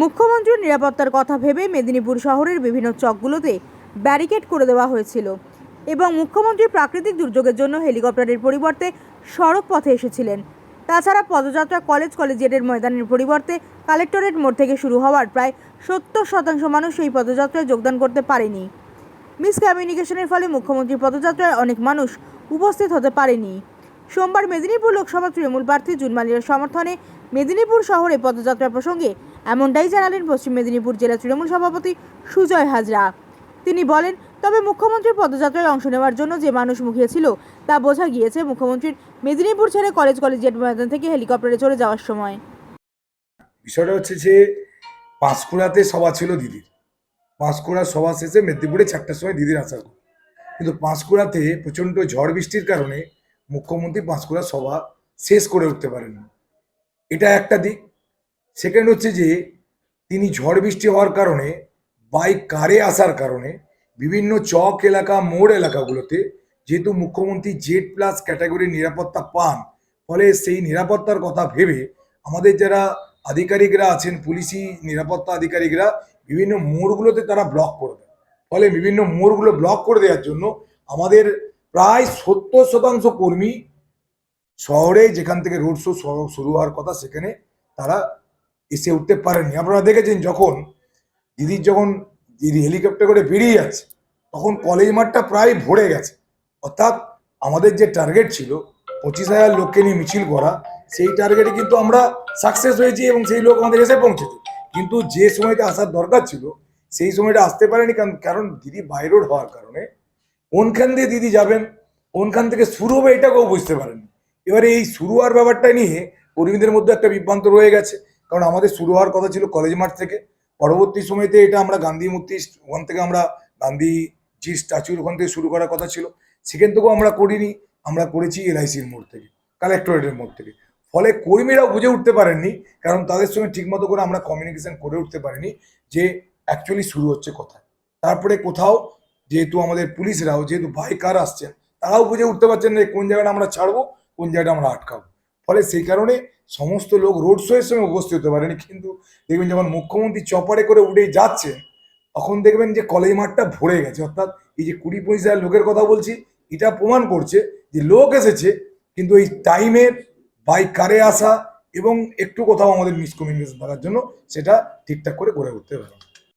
মুখ্যমন্ত্রীর নিরাপত্তার কথা ভেবে মেদিনীপুর শহরের বিভিন্ন চকগুলোতে ব্যারিকেড করে দেওয়া হয়েছিল এবং মুখ্যমন্ত্রী প্রাকৃতিক দুর্যোগের জন্য হেলিকপ্টারের পরিবর্তে সড়ক পথে এসেছিলেন। তাছাড়া পদযাত্রা কলেজ কলেজিয়েটের ময়দানের পরিবর্তে কালেক্টরেট মোড় থেকে শুরু হওয়ার প্রায় সত্তর শতাংশ মানুষ এই পদযাত্রায় যোগদান করতে পারেনি। মিসকমিউনিকেশনের ফলে মুখ্যমন্ত্রীর পদযাত্রায় অনেক মানুষ উপস্থিত হতে পারেনি। সোমবার মেদিনীপুর লোকসভা তৃণমূল প্রার্থী জুনমালিয়ার সমর্থনে মেদিনীপুর শহরে পদযাত্রা প্রসঙ্গে এমনটাই জানালেন পশ্চিম মেদিনীপুর জেলা তৃণমূল সভাপতি সুজয় হাজরা। তিনি বলেন, তবে মুখ্যমন্ত্রীর পদযাত্রায় অংশ নেওয়ার জন্য যে মানুষ মুখিয়েছিল তা বোঝা গিয়েছে মুখ্যমন্ত্রীর মেদিনীপুর ছেড়ে কলেজ কলেজিয়েট ময়দান থেকে হেলিকপ্টারে চলে যাওয়ার সময়। বিষয়টা হচ্ছে যে পাঁশকুড়াতে সভা ছিল দিদির। পাঁশকুড়ার সভা শেষে মেদিনীপুরে চারটার সময় দিদির আসার কিন্তু পাঁশকুড়াতে প্রচণ্ড ঝড় বৃষ্টির কারণে মুখ্যমন্ত্রী পাঁশকুড়া সভা শেষ করে উঠতে পারেননি। এটা একটা দিক। সেকেন্ড হচ্ছে যে, তিনি ঝড় বৃষ্টি হওয়ার কারণে বাইক কারে আসার কারণে, বিভিন্ন চক এলাকা, মোড় এলাকাগুলোতে যেহেতু মুখ্যমন্ত্রী জেড প্লাস ক্যাটাগরির নিরাপত্তা পান, ফলে সেই নিরাপত্তার কথা ভেবে আমাদের যারা আধিকারিকরা আছেন, পুলিশি নিরাপত্তা আধিকারিকরা, বিভিন্ন মোড়গুলোতে তারা ব্লক করে দেয় ফলে বিভিন্ন মোড়গুলো ব্লক করে দেওয়ার জন্য আমাদের প্রায় সত্তর শতাংশ কর্মী শহরে যেখান থেকে রোড শো, শুরু হওয়ার কথা, সেখানে তারা এসে উঠতে পারেনি আপনারা দেখেছেন যখন দিদির যখন দিদি হেলিকপ্টার করে বেরিয়ে যাচ্ছে, তখন কলেজ মাঠটা প্রায় ভরে গেছে। অর্থাৎ আমাদের যে টার্গেট ছিল, পঁচিশ হাজার লোককে নিয়ে মিছিল করা, সেই টার্গেটে কিন্তু আমরা সাকসেস হয়েছি এবং সেই লোক আমাদের এসে পৌঁছেছে। কিন্তু যে সময়টা আসার দরকার ছিল, সেই সময়টা আসতে পারেনি কারণ কারণ দিদি বাই রোড হওয়ার কারণে। কোনখান দিয়ে দিদি যাবেন, কোনখান থেকে শুরু হবে, এটাকেও বুঝতে পারেননি। এবারে এই শুরু হওয়ার ব্যাপারটা নিয়ে কর্মীদের মধ্যে একটা বিভ্রান্ত রয়ে গেছে। কারণ আমাদের শুরু হওয়ার কথা ছিল কলেজ মাঠ থেকে। পরবর্তী সময়তে এটা আমরা গান্ধী মূর্তি ওখান থেকে আমরা গান্ধীজির স্ট্যাচুর ওখান থেকে শুরু করার কথা ছিল। সেখান থেকেও আমরা করিনি। আমরা করেছি এলআইসির মোড় থেকে কালেক্টরেটের মোড় থেকে। ফলে কর্মীরাও বুঝে উঠতে পারেননি। কারণ তাদের সঙ্গে ঠিকমতো করে আমরা কমিউনিকেশন করে উঠতে পারিনি যে অ্যাকচুয়ালি শুরু হচ্ছে কোথায়। তারপরে কোথাও যেহেতু আমাদের পুলিশরাও, যেহেতু বাইকার আসছেন, তারাও বুঝে উঠতে পারছেন না কোন জায়গাটা আমরা ছাড়বো কোন জায়গাটা আমরা আটকাবো? ফলে সেই কারণে সমস্ত লোক রোড শো এর সময় উপস্থিত হতে পারেনি। কিন্তু দেখবেন যখন মুখ্যমন্ত্রী চপারে করে উঠে যাচ্ছে, তখন দেখবেন যে কলেজ মাঠটা ভরে গেছে। অর্থাৎ এই যে কুড়ি পঁচিশ হাজার লোকের কথা বলছি, এটা প্রমাণ করছে যে লোক এসেছে, কিন্তু এই টাইমের বাইক কারে আসা এবং একটু কোথাও আমাদের মিসকমিউনিকেশন থাকার জন্য সেটা ঠিকঠাক করে গড়ে উঠতে পারে